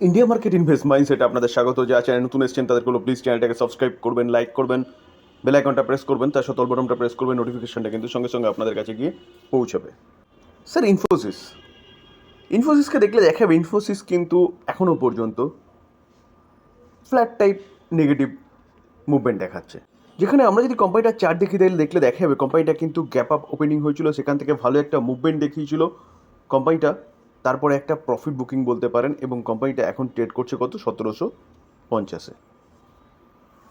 India market invest mindset আপনাদের স্বাগত। যা চ্যানেল নতুন এসেছেন তাদেরগুলো প্লিজ চ্যানেলটাকে সাবস্ক্রাইব করবেন লাইক করবেন বেল আইকনটা প্রেস করবেন, তার সাথে বটনটা প্রেস করবেন নোটিফিকেশনটা কিন্তু সঙ্গে সঙ্গে আপনাদের কাছে গিয়ে পৌঁছাবে। স্যার ইনফোসিস ইনফোসিসকে দেখলে দেখাবে ইনফোসিস কিন্তু এখনও পর্যন্ত ফ্ল্যাট টাইপ নেগেটিভ মুভমেন্ট দেখাচ্ছে। যেখানে আমরা যদি কোম্পানিটার চার দেখি তাহলে দেখলে দেখা যাবে কোম্পানিটা কিন্তু গ্যাপ আপ ওপেনিং হয়েছিল, সেখান থেকে ভালো একটা মুভমেন্ট দেখিয়েছিল কোম্পানিটা তারপরে একটা প্রফিট বুকিং বলতে পারেন এবং কোম্পানিটা এখন ট্রেড করছে কত? সতেরোশো পঞ্চাশে।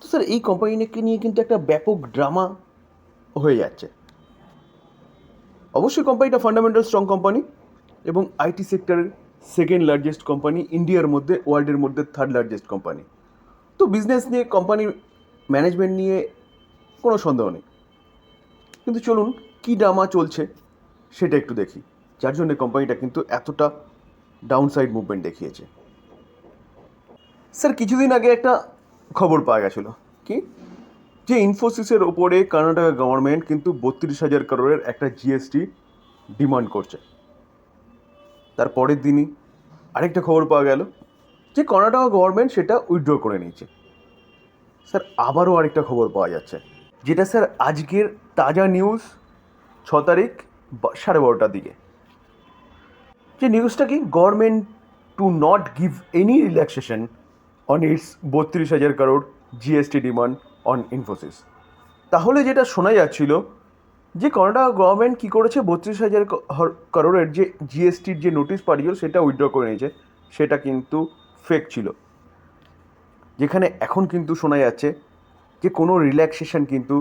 তো স্যার এই কোম্পানিকে নিয়ে কিন্তু একটা ব্যাপক ড্রামা হয়ে যাচ্ছে। অবশ্যই কোম্পানিটা ফান্ডামেন্টাল স্ট্রং কোম্পানি এবং আইটি সেক্টরের সেকেন্ড লার্জেস্ট কোম্পানি ইন্ডিয়ার মধ্যে ওয়ার্ল্ডের মধ্যে থার্ড লার্জেস্ট কোম্পানি তো বিজনেস নিয়ে কোম্পানি ম্যানেজমেন্ট নিয়ে কোনো সন্দেহ নেই। কিন্তু চলুন, কী ড্রামা চলছে সেটা একটু দেখি। যার জন্য কোম্পানিটা কিন্তু এতটা ডাউন সাইড মুভমেন্ট দেখিয়েছে। স্যার কিছুদিন আগে একটা খবর পাওয়া গেছিল। কি? যে ইনফোসিসের ওপরে কর্ণাটকা গভর্নমেন্ট কিন্তু বত্রিশ হাজার করোড়ের একটা জিএসটি ডিমান্ড করছে। তার পরের দিনই আরেকটা খবর পাওয়া গেল যে কর্ণাটকা গভর্নমেন্ট সেটা উইথড্র করে নিয়েছে। স্যার আবারও আরেকটা খবর পাওয়া যাচ্ছে, যেটা স্যার আজকের তাজা নিউজ ছ তারিখ সাড়ে বারোটার দিকে। যে নিউজটা কি? Government to not give any relaxation on its বত্রিশ হাজার crore GST demand on Infosys তাহলে যেটা শোনা যাচ্ছিল, যে কর্ণাটক গভর্নমেন্ট কী করেছে? বত্রিশ হাজার করোড়ের যে জিএসটির যে নোটিশ পাঠিয়েছিল, সেটা উইথড্র করে নিয়েছে। সেটা কিন্তু ফেক ছিল। যেখানে এখন কিন্তু শোনা যাচ্ছে যে কোনো রিল্যাক্সেশন কিন্তু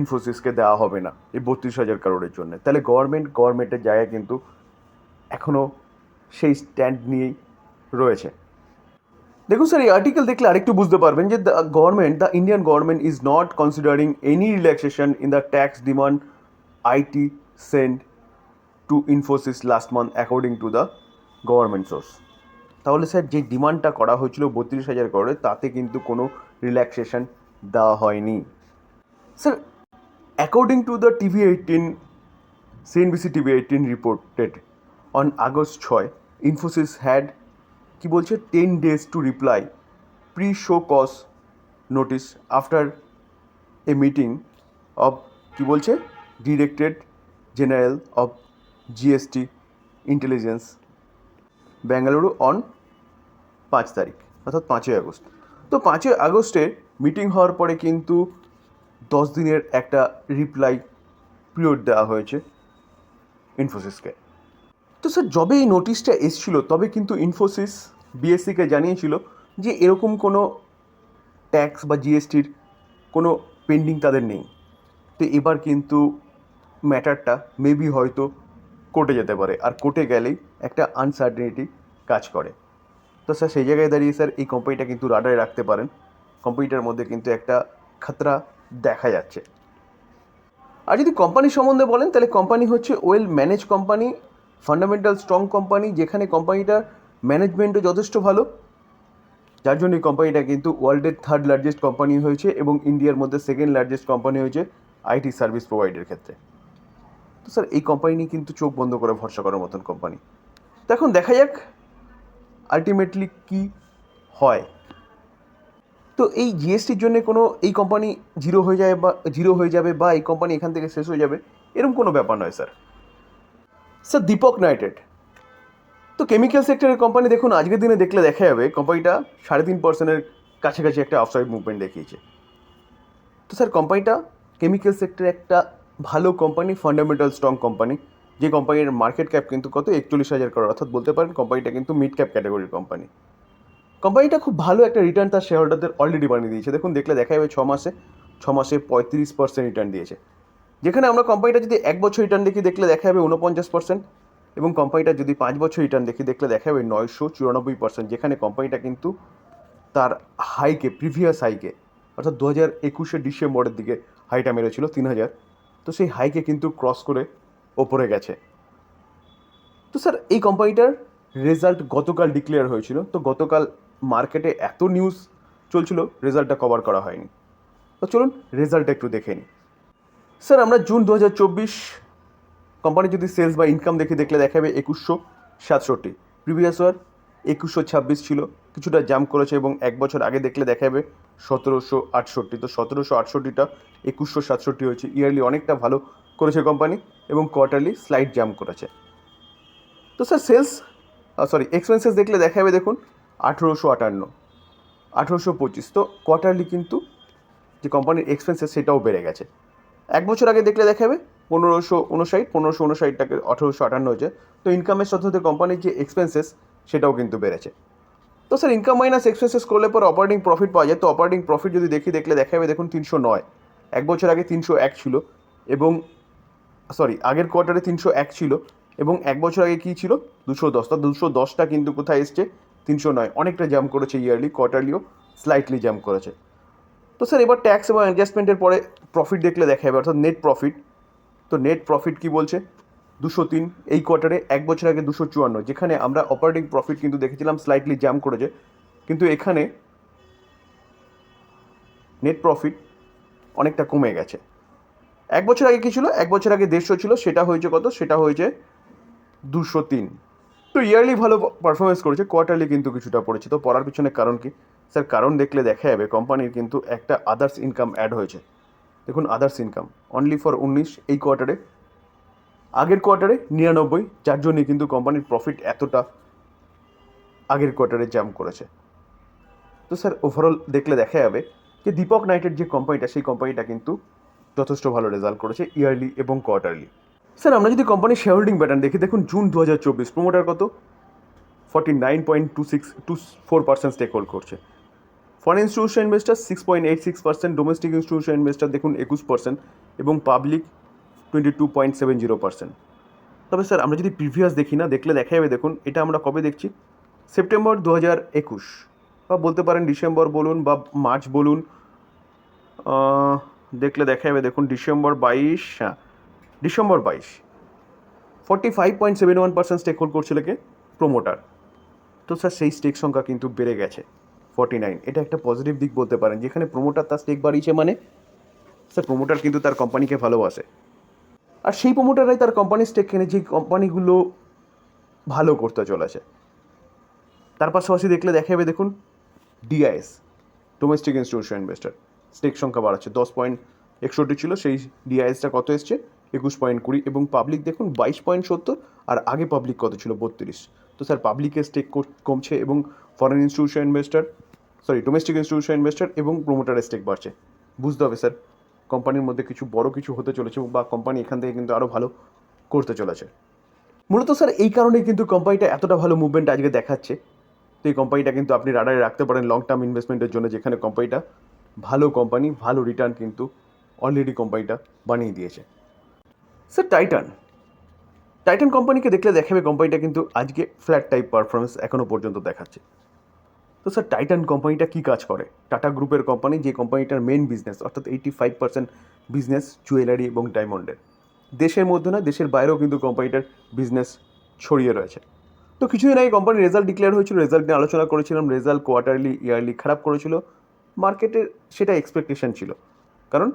ইনফোসিসকে দেওয়া হবে না এই বত্রিশ হাজার করোড়ের জন্য। তাহলে গভর্নমেন্ট গভর্নমেন্টের জায়গায় কিন্তু এখনও সেই স্ট্যান্ড নিয়েই রয়েছে। দেখুন স্যার এই আর্টিকেল দেখলে আরেকটু বুঝতে পারবেন যে the government the Indian government is not considering any relaxation in the tax demand it send to Infosys last month according to the government source তাহলে স্যার যে ডিমান্ডটা করা হয়েছিল বত্রিশ হাজার করোড়ে তাতে কিন্তু কোনো রিল্যাক্সেশন দেওয়া হয়নি। Sir according to the TV eighteen CNBC TV eighteen reported on August ছয় ইনফোসিস হ্যাড কি বলছে ten days to reply pre show cause notice after a meeting of কি বলছে directed general of GST intelligence Bengaluru on পাঁচ তারিখ, অর্থাৎ পাঁচই August. তো পাঁচই আগস্টে মিটিং হওয়ার পরে কিন্তু দশ দিনের একটা রিপ্লাই পিরিয়ড দেওয়া হয়েছে ইনফোসিসকে তো স্যার যবে এই নোটিশটা এসছিল, তবে কিন্তু ইনফোসিস বিএসসিকে জানিয়েছিল যে এরকম কোনো ট্যাক্স বা জিএসটির কোনো পেন্ডিং তাদের নেই। তো এবার কিন্তু ম্যাটারটা মেবি হয়তো কোর্টে যেতে পারে, আর কোর্টে গেলেই একটা আনসার্টেনিটি কাজ করে। তো স্যার সেই জায়গায় দাঁড়িয়ে স্যার এই কোম্পানিটা কিন্তু রাডারে রাখতে পারেন। কোম্পানিটার মধ্যে কিন্তু একটা খাতরা দেখা যাচ্ছে। আর যদি কোম্পানি সম্বন্ধে বলেন, তাহলে কোম্পানি হচ্ছে well manage company fundamental strong company যেখানে কোম্পানিটার ম্যানেজমেন্টও যথেষ্ট ভালো। যার জন্য এই কোম্পানিটা কিন্তু ওয়ার্ল্ডের থার্ড লার্জেস্ট কোম্পানি হয়েছে এবং ইন্ডিয়ার মধ্যে সেকেন্ড লার্জেস্ট কোম্পানি হয়েছে আইটি সার্ভিস প্রোভাইডের ক্ষেত্রে। তো স্যার এই কোম্পানি নিয়ে কিন্তু চোখ বন্ধ করে ভরসা করার মতন কোম্পানি তো এখন দেখা যাক আলটিমেটলি কি হয়। তো এই জিএসটির জন্য কোনো এই কোম্পানি জিরো হয়ে যায় বা জিরো হয়ে যাবে বা এই কোম্পানি এখান থেকে শেষ হয়ে যাবে এরকম কোনো ব্যাপার নয় স্যার স্যার, দীপক নাইটেড। তো কেমিক্যাল সেক্টরের কোম্পানি দেখুন, আজকের দিনে দেখলে দেখা যাবে, কোম্পানিটা সাড়ে তিন পার্সেন্টের কাছাকাছি একটা আফসাইড মুভমেন্ট দেখিয়েছে। তো স্যার, কোম্পানিটা কেমিক্যাল সেক্টরে একটা ভালো কোম্পানি ফান্ডামেন্টাল স্ট্রং কোম্পানি, যে কোম্পানির মার্কেট ক্যাপ কিন্তু কত? একচল্লিশ হাজার করোড় অর্থাৎ বলতে পারেন কোম্পানিটা কিন্তু মিড ক্যাপ ক্যাটাগরির কোম্পানি। কোম্পানিটা খুব ভালো একটা রিটার্ন তার শেয়ার হোল্ডারদের অলরেডি বানিয়ে দিয়েছে। দেখুন, দেখলে দেখা যাবে ছ মাসে ছ মাসে পঁয়ত্রিশ পার্সেন্ট রিটার্ন দিয়েছে। যেখানে আমরা কোম্পানিটা যদি এক বছর রিটার্ন দেখি দেখলে দেখা যাবে উনপঞ্চাশ পার্সেন্ট এবং কোম্পানিটা যদি পাঁচ বছর রিটার্ন দেখি দেখলে দেখা যাবে নয়শো চুরানব্বই পার্সেন্ট যেখানে কোম্পানিটা কিন্তু তার হাইকে প্রিভিয়াস হাইকে অর্থাৎ দু হাজার একুশে ডিসেম্বরের দিকে হাইটা মেরেছিল তিন হাজার। তো সেই হাইকে কিন্তু ক্রস করে ওপরে গেছে। তো স্যার এই কোম্পানিটার রেজাল্ট গতকাল ডিক্লেয়ার হয়েছিল। তো গতকাল মার্কেটে এত নিউজ চলছিল রেজাল্টটা কভার করা হয়নি। তো চলুন রেজাল্টটা একটু দেখে নিই। স্যার আমরা জুন দু হাজার চব্বিশ কোম্পানি যদি সেলস বা ইনকাম দেখে দেখলে দেখাবে একুশশো সাতষট্টি। প্রিভিয়াস ওয়ার একুশশো ছাব্বিশ ছিল, কিছুটা জাম্প করেছে এবং এক বছর আগে দেখলে দেখা যাবে সতেরোশো আটষট্টি। তো সতেরোশো আটষট্টিটা একুশশো সাতষট্টি হয়েছে ইয়ারলি অনেকটা ভালো করেছে কোম্পানি এবং কোয়ার্টারলি স্লাইড জাম্প করেছে। তো স্যার সেলস সরি এক্সপেন্সেস দেখলে দেখা যাবে দেখুন, আঠেরোশো আটান্ন, আঠেরোশো পঁচিশ। তো কোয়ার্টারলি কিন্তু যে কোম্পানির এক্সপেন্সেস সেটাও বেড়ে গেছে। এক বছর আগে দেখলে দেখাবে, পনেরোশো উনষাট, পনেরোশো উনষাটটাকে আঠেরোশো আটান্ন হয়েছে। তো ইনকামের সাথে সাথে কোম্পানির যে এক্সপেন্সেস সেটাও কিন্তু বেড়েছে। তো স্যার ইনকাম মাইনাস এক্সপেন্সেস করলে পর অপারেটিং প্রফিট পাওয়া যায়। তো অপারেটিং প্রফিট যদি দেখি, দেখলে দেখাবে দেখুন তিনশো নয়। এক বছর আগে তিনশো এক ছিল এবং সরি আগের কোয়ার্টারে তিনশো এক ছিল এবং এক বছর আগে কী ছিল? দুশো দশ। তা দুশো দশটা কিন্তু কোথায় এসছে? তিনশো নয়। অনেকটা জাম্প করেছে ইয়ারলি কোয়ার্টারলিও স্লাইটলি জাম্প করেছে। তো স্যার, এবার ট্যাক্স এবং অ্যাডজাস্টমেন্টের পরে প্রফিট দেখলে দেখা যাবে অর্থাৎ নেট প্রফিট তো নেট প্রফিট কি বলছে? দুশো তিন, এই কোয়ার্টারে এক বছর আগে দুশো চুয়ান্ন, যেখানে আমরা অপারেটিং প্রফিট কিন্তু দেখেছিলাম স্লাইটলি জাম্প করেছে। কিন্তু এখানে নেট প্রফিট অনেকটা কমে গেছে। এক বছর আগে কী ছিল? এক বছর আগে দেড়শো ছিল, সেটা হয়েছে কত? সেটা হয়েছে দুশো তিন। তো ইয়ারলি ভালো পারফরমেন্স করেছে কোয়ার্টারলি কিন্তু কিছুটা পড়েছে। তো পড়ার পিছনে কারণ কি? স্যার, কারণ দেখলে দেখা যাবে কোম্পানির কিন্তু একটা আদার্স ইনকাম অ্যাড হয়েছে। দেখুন আদার্স ইনকাম অনলি ফর উনিশ, এই কোয়ার্টারে আগের কোয়ার্টারে নিরানব্বই, যার জন্যে কিন্তু কোম্পানির প্রফিট এতটা আগের কোয়ার্টারে জাম্প করেছে। তো স্যার ওভারঅল দেখলে দেখা যাবে যে দীপক নাইটের যে কোম্পানিটা সেই কোম্পানিটা কিন্তু যথেষ্ট ভালো রেজাল্ট করেছে ইয়ারলি এবং কোয়ার্টারলি স্যার, আমরা যদি কোম্পানির শেয়ার হোল্ডিং প্যাটার্ন দেখি, দেখুন জুন দু হাজার চব্বিশ প্রোমোটার কত? Forty nine point two six two four percent stake hold করছে। Foreign institution investor six point eight six percent domestic institution investor দেখুন, একুশ পার্সেন্ট এবং public twenty two point seven zero percent তবে sir, আমরা যদি previous দেখি না, দেখলে দেখা যাবে দেখুন, এটা আমরা কবে দেখছি? সেপ্টেম্বর দু হাজার একুশ। বা বলতে পারেন ডিসেম্বর বলুন বা মার্চ বলুন দেখলে দেখা যাবে দেখুন, ডিসেম্বর বাইশ হ্যাঁ ডিসেম্বর বাইশ। Forty five point seven one percent stake hold করছিল কে? প্রোমোটার তো স্যার, সেই স্টেক সংখ্যা কিন্তু বেড়ে গেছে। Forty nine. এটা একটা পজিটিভ দিক বলতে পারেন, যেখানে প্রোমোটার তার স্টেক বাড়িয়েছে মানে স্যার প্রোমোটার কিন্তু তার কোম্পানিকে ভালোবাসে। আর সেই প্রোমোটাররাই তার কোম্পানির স্টেক কেনে, যে কোম্পানিগুলো ভালো করতে চলেছে। তার পাশাপাশি দেখলে দেখা যাবে দেখুন DIs domestic institution investor stake সংখ্যা বাড়াচ্ছে, দশ পয়েন্ট একষট্টি ছিল, সেই ডিআইএসটা কত এসছে? একুশ পয়েন্ট কুড়ি। এবং পাবলিক দেখুন, বাইশ পয়েন্ট সত্তর, আর আগে পাবলিক কত ছিল? বত্রিশ। তো স্যার পাবলিকের স্টেক কমছে এবং foreign institution investor sorry domestic institution investor এবং প্রোমোটার স্টেক বাড়ছে। বুঝতে হবে স্যার কোম্পানির মধ্যে কিছু বড় কিছু হতে চলেছে বা কোম্পানি এখান থেকে কিন্তু আরও ভালো করতে চলেছে। মূলত স্যার এই কারণেই কিন্তু কোম্পানিটা এতটা ভালো মুভমেন্ট আজকে দেখাচ্ছে। তো এই কোম্পানিটা কিন্তু আপনি রাডারে রাখতে পারেন লং টার্ম ইনভেস্টমেন্টের জন্য, যেখানে কোম্পানিটা ভালো কোম্পানি ভালো রিটার্ন কিন্তু অলরেডি কোম্পানিটা বানিয়ে দিয়েছে। স্যার টাইটান টাইটান কোম্পানিকে দেখলে দেখাবে কোম্পানিটা কিন্তু আজকে ফ্ল্যাট টাইপ পারফরমেন্স এখনও পর্যন্ত দেখাচ্ছে। তো স্যার টাইটান কোম্পানিটা কী কাজ করে? টাটা গ্রুপের কোম্পানি, যে কোম্পানিটার মেন বিজনেস অর্থাৎ eighty five percent business jewellery এবং ডায়মন্ডের দেশের মধ্যে না, দেশের বাইরেও কিন্তু কোম্পানিটার বিজনেস ছড়িয়ে রয়েছে। তো কিছুদিন আগে কোম্পানির রেজাল্ট ডিক্লেয়ার হয়েছিল রেজাল্ট নিয়ে আলোচনা করেছিলাম রেজাল্ট কোয়ার্টারলি ইয়ারলি খারাপ করেছিল। মার্কেটের সেটা এক্সপেকটেশন ছিল। কারণ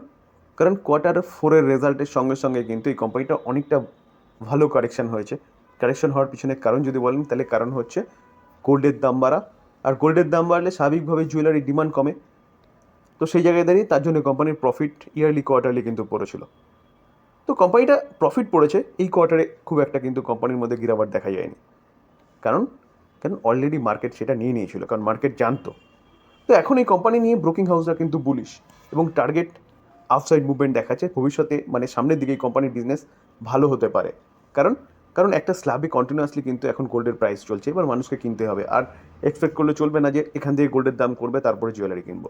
কারণ কোয়ার্টার ফোরের রেজাল্টের সঙ্গে সঙ্গে কিন্তু এই কোম্পানিটা অনেকটা ভালো কারেকশন হয়েছে। কারেকশন হওয়ার পিছনে কারণ যদি বলেন, তাহলে কারণ হচ্ছে গোল্ডের দাম বাড়া আর গোল্ডের দাম বাড়লে স্বাভাবিকভাবে জুয়েলারি ডিমান্ড কমে। তো সেই জায়গায় দাঁড়িয়ে তার জন্য কোম্পানির প্রফিট ইয়ারলি কোয়ার্টারলি কিন্তু পড়েছিল। তো কোম্পানিটা প্রফিট পড়েছে, এই কোয়ার্টারে খুব একটা কিন্তু কোম্পানির মধ্যে গিরাবাট দেখা যায়নি। কারণ কারণ অলরেডি মার্কেট সেটা নিয়ে নিয়েছিল, কারণ মার্কেট জানতো। তো এখন এই কোম্পানি নিয়ে ব্রোকিং হাউসরা কিন্তু বুলিশ এবং টার্গেট আউটসাইড মুভমেন্ট দেখাচ্ছে। ভবিষ্যতে মানে সামনের দিকে এই কোম্পানির বিজনেস ভালো হতে পারে। কারণ কারণ একটা স্ল্যাবে কন্টিনিউয়াসলি কিন্তু এখন গোল্ডের প্রাইস চলছে, এবার মানুষকে কিনতে হবে। আর এক্সপেক্ট করলে চলবে না যে এখান থেকে গোল্ডের দাম করবে, তারপরে জুয়েলারি কিনবো।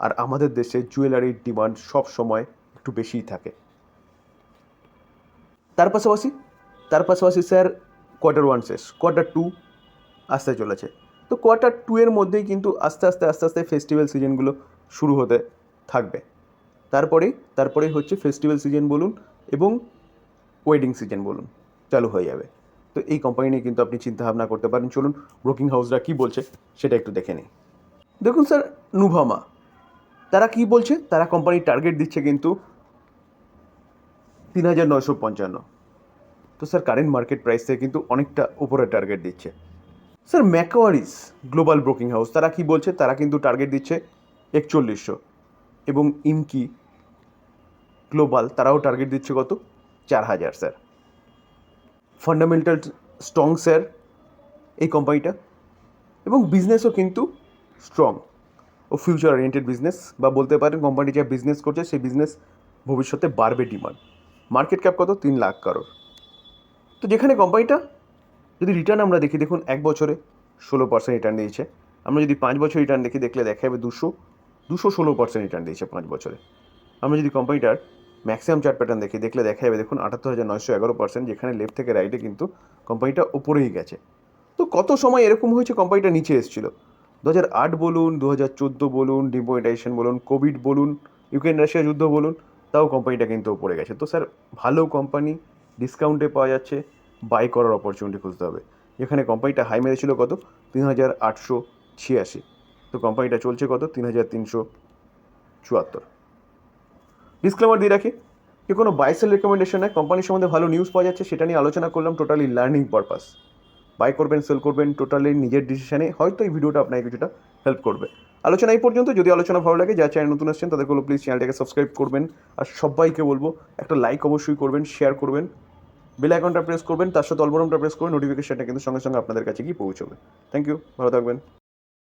আর আমাদের দেশে জুয়েলারির ডিমান্ড সব সময় একটু বেশিই থাকে। তার পাশাপাশি তার পাশাপাশি স্যার কোয়ার্টার ওয়ান শেষ কোয়ার্টার টু আসতে চলেছে। তো কোয়ার্টার টু এর মধ্যেই কিন্তু আস্তে আস্তে আস্তে আস্তে ফেস্টিভ্যাল সিজনগুলো শুরু হতে থাকবে। তারপরেই তারপরেই হচ্ছে ফেস্টিভ্যাল সিজন বলুন এবং ওয়েডিং সিজন বলুন, চালু হয়ে যাবে। তো এই কোম্পানি নিয়ে কিন্তু আপনি চিন্তা ভাবনা করতে পারেন। চলুন ব্রোকিং হাউসরা কী বলছে সেটা একটু দেখে নিই। দেখুন স্যার নুভামা তারা কি বলছে? তারা কোম্পানির টার্গেট দিচ্ছে কিন্তু তিন হাজার নয়শো পঞ্চান্ন। তো স্যার কারেন্ট মার্কেট প্রাইস থেকে কিন্তু অনেকটা উপরে টার্গেট দিচ্ছে। Sir Macquarie's global broking house তারা কি বলছে? তারা কিন্তু টার্গেট দিচ্ছে একচল্লিশশো। এবং ইমকি গ্লোবাল তারাও টার্গেট দিচ্ছে কত? চার হাজার স্যার ফান্ডামেন্টাল স্ট্রং স্যার এই কোম্পানিটা এবং বিজনেসও কিন্তু স্ট্রং ও ফিউচার ওরিয়েন্টেড বিজনেস বা বলতে পারেন কোম্পানি যা বিজনেস করছে, সেই বিজনেস ভবিষ্যতে বাড়বে ডিমান্ড মার্কেট ক্যাপ কত? তিন লাখ কারোর তো যেখানে কোম্পানিটা যদি রিটার্ন আমরা দেখি, দেখুন এক বছরে ষোলো পার্সেন্ট রিটার্ন দিয়েছে। আমরা যদি পাঁচ বছর রিটার্ন দেখি, দেখলে দেখা যাবে দুশো দুশো ষোলো পার্সেন্ট রিটার্ন দিয়েছে পাঁচ বছরে। আমরা যদি কোম্পানিটার ম্যাক্সিমাম চার্ট প্যাটার্ন দেখি, দেখলে দেখা যাবে দেখুন আটাত্তর হাজার নয়শো এগারো পার্সেন্ট যেখানে লেফট থেকে রাইটে কিন্তু কোম্পানিটা উপরেই গেছে। তো কত সময় এরকম হয়েছে কোম্পানিটা নিচে এসেছিল? দু হাজার আট বলুন, দু হাজার চোদ্দ বলুন ডিমোনেটাইজেশন বলুন কোভিড বলুন ইউক্রেন রাশিয়া যুদ্ধ বলুন, তাও কোম্পানিটা কিন্তু উপরে গেছে। তো স্যার, ভালো কোম্পানি ডিসকাউন্টে পাওয়া যাচ্ছে বাই করার অপরচুনিটি খুঁজতে হবে। যেখানে কোম্পানিটা হাই মেরেছিল কত? তিন হাজার আটশো ছিয়াশি। তো কোম্পানিটা চলছে কত? তিন হাজার তিনশো চুয়াত্তর। ডিসক্লেমার দিয়ে রাখি যে কোনো বাইসেল রেকমেন্ডেশন নয়। কোম্পানির সম্বন্ধে ভালো নিউজ পাওয়া যাচ্ছে, সেটা নিয়ে আলোচনা করলাম টোটালি লার্নিং পারপাস বাই করবেন সেল করবেন টোটালি নিজের ডিসিশনে হয়তো এই ভিডিওটা আপনাকে কিছুটা হেল্প করবে। আলোচনা এই পর্যন্ত, যদি আলোচনা ভালো লাগে যা চ্যানেল নতুন আসছেন, তাদেরকে প্লিজ চ্যানেলটাকে সাবস্ক্রাইব করবেন। আর সবাইকে বলব, একটা লাইক অবশ্যই করবেন শেয়ার করবেন। বেল আইকনটা প্রেস করবেন, তার সাথে অলবরমটা প্রেস করে নোটিফিকেশনটা কিন্তু সঙ্গে সঙ্গে আপনাদের কাছে গিয়ে পৌঁছবে। থ্যাংক ইউ ভালো থাকবেন।